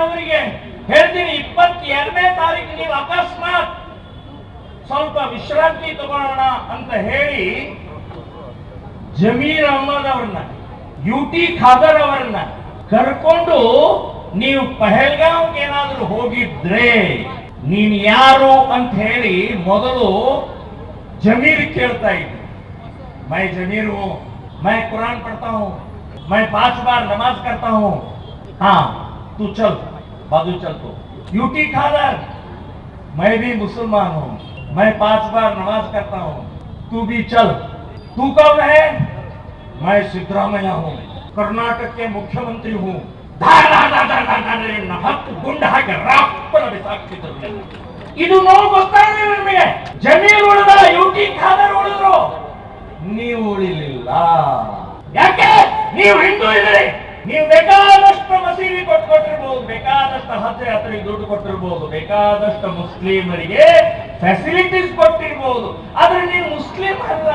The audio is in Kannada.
ಅವರಿಗೆ ಹೇಳ್ತೀನಿ, ಇಪ್ಪತ್ತೆರಡನೇ ತಾರೀಕು ನೀವು ಅಕಸ್ಮಾತ್ ಸ್ವಲ್ಪ ವಿಶ್ರಾಂತಿ ತಗೊಳ್ಳೋಣ ಅಂತ ಹೇಳಿ ಜಮೀರ್ ಅಹಮದ್ ಅವ್ರನ್ನ ಯು ಟಿ ಖಾದರ್ ಅವರನ್ನ ಕರ್ಕೊಂಡು ನೀವು ಪಹಲ್ಗಾಂವ್ಗೆ ಏನಾದರೂ ಹೋಗಿದ್ರೆ ನೀನ್ ಯಾರು ಅಂತ ಹೇಳಿ ಮೊದಲು ಜಮೀರ್ ಕೇಳ್ತಾ ಇದ್ರು ಮೈ ಜಮೀರ್, ಮೈ ಕುರಾನ್ ಪಡ್ತಾ ಹೂ ಮೈ ಪಾಚ್ ಬಾರ್ ನಮಾಜ್ ಕರ್ತಾ ಹೂ ಹಾ. तू चल बाजू चल तो यूटी खादर मैं भी मुसलमान हूँ मैं पांच बार नमाज करता हूँ तू भी चल तू कौन है मैं सिद्धरामैया हूँ कर्नाटक के मुख्यमंत्री हूँ ಧಾರ ಧಾರ ಧಾರ ಧಾರ ಧಾರ ನಿನ್ನ ಹತ್ತು ಗುಂಡ ಹಾಕಿ ರಾಪ್ಪನ ಬಿಸಾಕ್ತಿದ್ರು ಇದು ನೋವು ಗೊತ್ತಾಗಲಿಲ್ಲ ನಿಮಗೆ ಜಮೀರ್ ಉಳಿದ ಯುಟಿ ಖಾದರ್ ಉಳಿದ್ರು ನೀವು ಉಳಿಲಿಲ್ಲ ಯಾಕೆ ನೀವು ಹಿಂದೂ ಇದ್ರಿ ನೀವು ಬೇಕಾದಷ್ಟು ಮಸೀದಿ ಕೊಟ್ಟು ಬೇಕಾದಷ್ಟು ಹಜ್ ಯಾತ್ರೆಗೆ ದುಡ್ಡು ಕೊಟ್ಟಿರ್ಬೋದು, ಬೇಕಾದಷ್ಟು ಮುಸ್ಲಿಮರಿಗೆ ಫೆಸಿಲಿಟೀಸ್ ಕೊಟ್ಟಿರ್ಬೋದು. ಆದ್ರೆ ನೀವು ಮುಸ್ಲಿಂ ಅಲ್ಲ